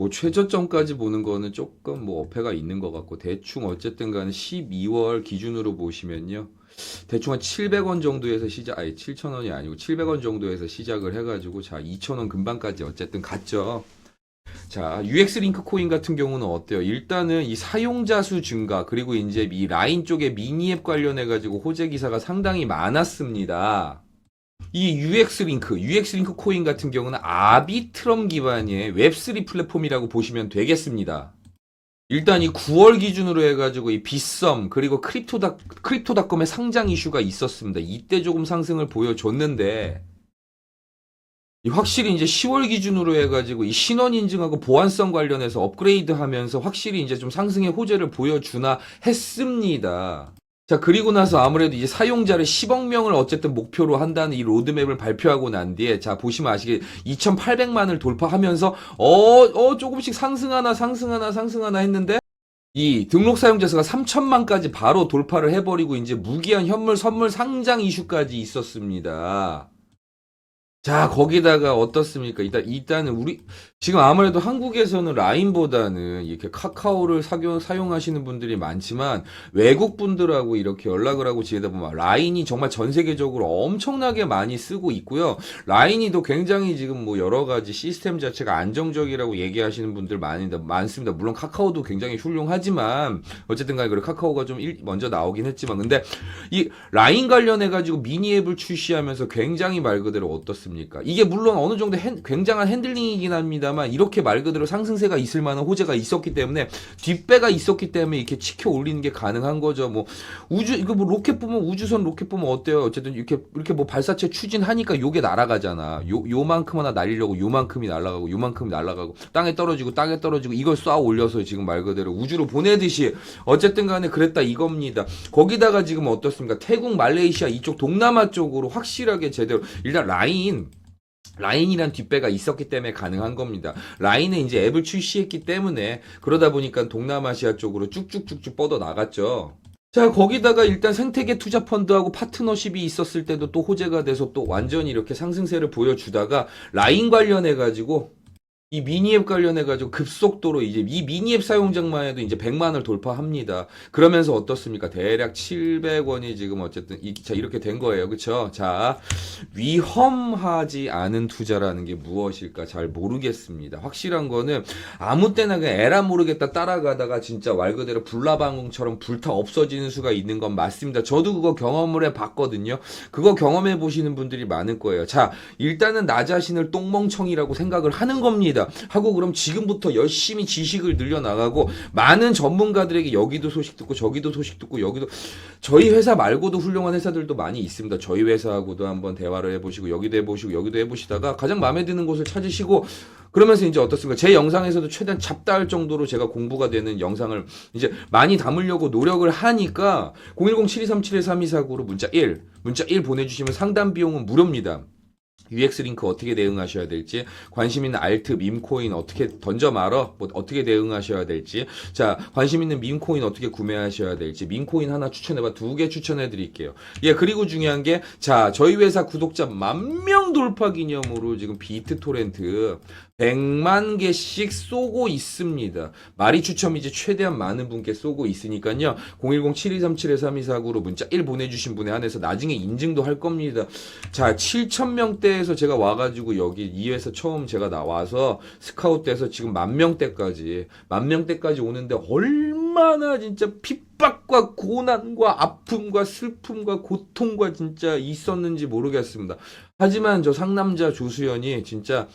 뭐 최저점까지 보는 거는 조금 뭐 어폐가 있는 것 같고 대충 어쨌든 간에 12월 기준으로 보시면요. 대충 한 700원 정도에서 시작, 아니 7,000원이 아니고 700원 정도에서 시작을 해 가지고 자 2,000원 근방까지 어쨌든 갔죠. 자, UX 링크 코인 같은 경우는 어때요? 일단은 이 사용자 수 증가, 그리고 이제 이 라인 쪽에 미니 앱 관련해 가지고 호재 기사가 상당히 많았습니다. 이 UX 링크, UX 링크 코인 같은 경우는 아비트럼 기반의 웹3 플랫폼이라고 보시면 되겠습니다. 일단 이 9월 기준으로 해가지고 이 빗썸 그리고 크립토닷 크립토닷컴의 상장 이슈가 있었습니다. 이때 조금 상승을 보여줬는데 이 확실히 이제 10월 기준으로 해가지고 이 신원 인증하고 보안성 관련해서 업그레이드하면서 확실히 이제 좀 상승의 호재를 보여주나 했습니다. 자, 그리고 나서 아무래도 이제 사용자를 10억 명을 어쨌든 목표로 한다는 이 로드맵을 발표하고 난 뒤에, 자, 보시면 아시겠, 2,800만을 돌파하면서, 어, 어, 조금씩 상승하나, 상승하나, 상승하나 했는데, 이 등록 사용자 수가 3천만까지 바로 돌파를 해버리고, 이제 무기한 현물 선물 상장 이슈까지 있었습니다. 자, 거기다가 어떻습니까? 일단, 일단은 우리, 지금 아무래도 한국에서는 라인보다는 이렇게 카카오를 사용, 사용하시는 분들이 많지만 외국 분들하고 이렇게 연락을 하고 지내다 보면 라인이 정말 전 세계적으로 엄청나게 많이 쓰고 있고요. 라인이 또 굉장히 지금 뭐 여러 가지 시스템 자체가 안정적이라고 얘기하시는 분들 많이, 많습니다. 물론 카카오도 굉장히 훌륭하지만 어쨌든 간에 그래 카카오가 좀 일- 먼저 나오긴 했지만 근데 이 라인 관련해가지고 미니 앱을 출시하면서 굉장히 말 그대로 어떻습니까? 이게 물론 어느 정도 핸- 굉장한 핸들링이긴 합니다만 이렇게 말 그대로 상승세가 있을 만한 호재가 있었기 때문에 뒷배가 있었기 때문에 이렇게 치켜 올리는 게 가능한 거죠. 뭐 우주 이거 뭐 로켓 보면 우주선 로켓 보면 어때요? 어쨌든 이렇게 이렇게 뭐 발사체 추진하니까 요게 날아가잖아. 요 요만큼 하나 날리려고 요만큼이 날아가고 요만큼이 날아가고 땅에 떨어지고 땅에 떨어지고 이걸 쏴 올려서 지금 말 그대로 우주로 보내듯이 어쨌든 간에 그랬다 이겁니다. 거기다가 지금 어떻습니까? 태국, 말레이시아 이쪽 동남아 쪽으로 확실하게 제대로 일단 라인 라인이란 뒷배가 있었기 때문에 가능한 겁니다. 라인은 이제 앱을 출시했기 때문에 그러다 보니까 동남아시아 쪽으로 쭉쭉쭉쭉 뻗어 나갔죠. 자, 거기다가 일단 생태계 투자 펀드하고 파트너십이 있었을 때도 또 호재가 돼서 또 완전히 이렇게 상승세를 보여주다가 라인 관련해 가지고 이 미니앱 관련해 가지고 급속도로 이제 이 미니앱 사용자만 해도 이제 100만을 돌파합니다. 그러면서 어떻습니까? 대략 700원이 지금 어쨌든 이, 자, 이렇게 된 거예요. 그쵸? 자, 위험하지 않은 투자라는 게 무엇일까 잘 모르겠습니다. 확실한 거는 아무 때나 그냥 에라 모르겠다 따라가다가 진짜 말 그대로 불나방울처럼 불타 없어지는 수가 있는 건 맞습니다. 저도 그거 경험을 해 봤거든요. 그거 경험해 보시는 분들이 많을 거예요. 자, 일단은 나 자신을 똥멍청이라고 생각을 하는 겁니다. 하고 그럼 지금부터 열심히 지식을 늘려나가고 많은 전문가들에게 여기도 소식 듣고 저기도 소식 듣고 여기도 저희 회사 말고도 훌륭한 회사들도 많이 있습니다. 저희 회사하고도 한번 대화를 해보시고 여기도 해보시고 여기도 해보시다가 가장 마음에 드는 곳을 찾으시고 그러면서 이제 어떻습니까? 제 영상에서도 최대한 잡다할 정도로 제가 공부가 되는 영상을 이제 많이 담으려고 노력을 하니까 010-7237-3249로 문자 1, 문자 1 보내주시면 상담 비용은 무료입니다. UX 링크 어떻게 대응하셔야 될지, 관심 있는 알트, 밈코인 어떻게 던져 말어, 뭐 어떻게 대응하셔야 될지, 자, 관심 있는 밈코인 어떻게 구매하셔야 될지, 밈코인 하나 추천해봐 두 개 추천해 드릴게요. 예, 그리고 중요한 게, 자, 저희 회사 구독자 만 명 돌파 기념으로 지금 비트 토렌트 100만 개씩 쏘고 있습니다. 마리 추첨이지 최대한 많은 분께 쏘고 있으니까요. 010-7237-3249로 문자 1 보내주신 분에 한해서 나중에 인증도 할 겁니다. 자, 7,000명대 에서 제가 와가지고 여기 이 회사 처음 제가 나와서 스카웃돼서 지금 만 명대까지, 만 명대까지 오는데 얼마나 진짜 핍박과 고난과 아픔과 슬픔과 고통과 진짜 있었는지 모르겠습니다. 하지만 저 상남자 조수연이 진짜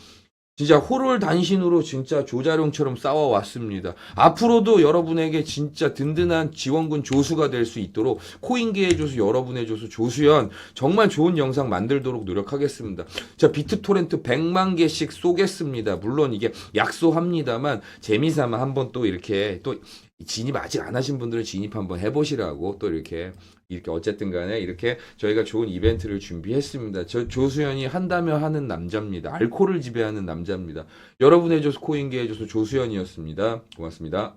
진짜 호롤 단신으로 진짜 조자룡처럼 싸워왔습니다. 앞으로도 여러분에게 진짜 든든한 지원군 조수가 될 수 있도록 코인계의 조수, 여러분의 조수, 조수연 정말 좋은 영상 만들도록 노력하겠습니다. 자, 비트토렌트 100만 개씩 쏘겠습니다. 물론 이게 약소합니다만 재미삼아 한번 또 이렇게 또 진입 아직 안 하신 분들은 진입 한번 해보시라고 또 이렇게 이렇게 어쨌든 간에 이렇게 저희가 좋은 이벤트를 준비했습니다. 저 조수연이 한다며 하는 남자입니다. 알코올을 지배하는 남자입니다. 여러분의 조수 코인계의 조수 조수연이었습니다. 고맙습니다.